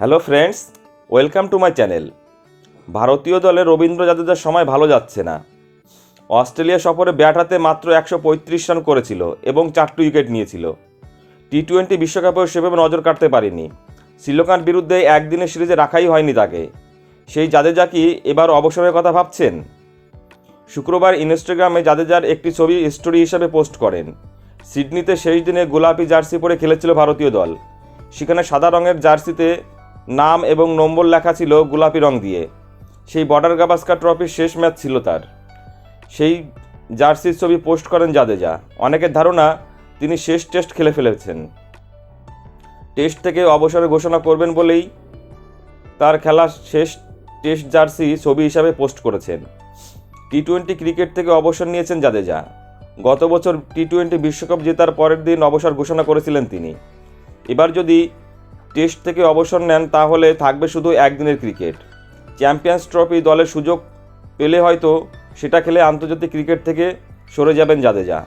Hello friends, welcome to my channel. ভারতীয় দলে রবীন্দ্র জাদেজার সময় ভালো যাচ্ছে না। অস্ট্রেলিয়া সফরে ব্যাট হাতে মাত্র একশো পঁয়ত্রিশ রান করেছিল এবং চারটি উইকেট নিয়েছিল। টি টোয়েন্টি বিশ্বকাপেও সেভাবে নজর কাটতে পারেনি। শ্রীলঙ্কার বিরুদ্ধে একদিনের সিরিজে রাখাই হয়নি তাকে। সেই জাদেজা কি এবার অবসরের কথা ভাবছেন? শুক্রবার ইনস্টাগ্রামে জাদেজার একটি ছবি স্টোরি হিসাবে পোস্ট করেন। সিডনিতে শেষ দিনে গোলাপি জার্সি পরে খেলেছিল ভারতীয় দল। সেখানে সাদা রঙের জার্সিতে নাম এবং নম্বর লেখা ছিল গোলাপি রং দিয়ে। সেই বর্ডার গাভাস্কার ট্রফির শেষ ম্যাচ ছিল তার। সেই জার্সির ছবি পোস্ট করেন জাদেজা। অনেকের ধারণা, তিনি শেষ টেস্ট খেলে ফেলেছেন। টেস্ট থেকে অবসরে ঘোষণা করবেন বলেই তার খেলা শেষ টেস্ট জার্সি ছবি হিসাবে পোস্ট করেছেন। টি টোয়েন্টি ক্রিকেট থেকে অবসর নিয়েছেন জাদেজা। গত বছর টি টোয়েন্টি বিশ্বকাপ জেতার পরের দিন অবসর ঘোষণা করেছিলেন তিনি। এবার যদি টেস্ট থেকে অবসর নেন, তাহলে থাকবে শুধু একদিনের ক্রিকেট। চ্যাম্পিয়ন্স ট্রফি দলের সুযোগ পেলে হয়তো সেটা খেলে আন্তর্জাতিক ক্রিকেট থেকে সরে যাবেন জাদেজা।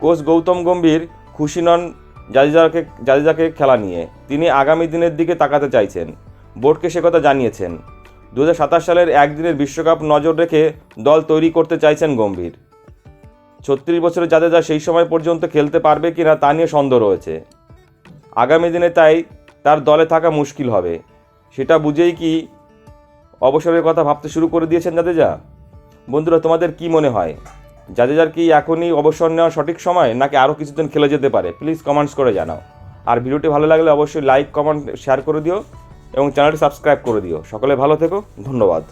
কোচ গৌতম গম্ভীর খুশি নন জাদেজাকে জাদেজাকে খেলা নিয়ে। তিনি আগামী দিনের দিকে তাকাতে চাইছেন। বোর্ডকে সে কথা জানিয়েছেন। দু হাজার সাতাশ সালের একদিনের বিশ্বকাপ নজর রেখে দল তৈরি করতে চাইছেন গম্ভীর। ছত্রিশ বছরের জাদেজা সেই সময় পর্যন্ত খেলতে পারবে কিনা তা নিয়ে সন্দেহ রয়েছে। আগামী দিনে তাই তার দলে থাকা মুশকিল হবে। সেটা বুঝেই কি অবসরের কথা ভাবতে শুরু করে দিয়েছেন জাদেজা? বন্ধুরা, তোমাদের কি মনে হয়? জাদেজার কি এখনই অবসর নেওয়া সঠিক সময়, নাকি আরও কিছুদিন খেলে যেতে পারে? প্লিজ কমেন্টস করে জানাও। আর ভিডিওটি ভালো লাগলে অবশ্যই লাইক কমেন্ট শেয়ার করে দিও এবং চ্যানেলটি সাবস্ক্রাইব করে দিও। সকলে ভালো থেকো, ধন্যবাদ।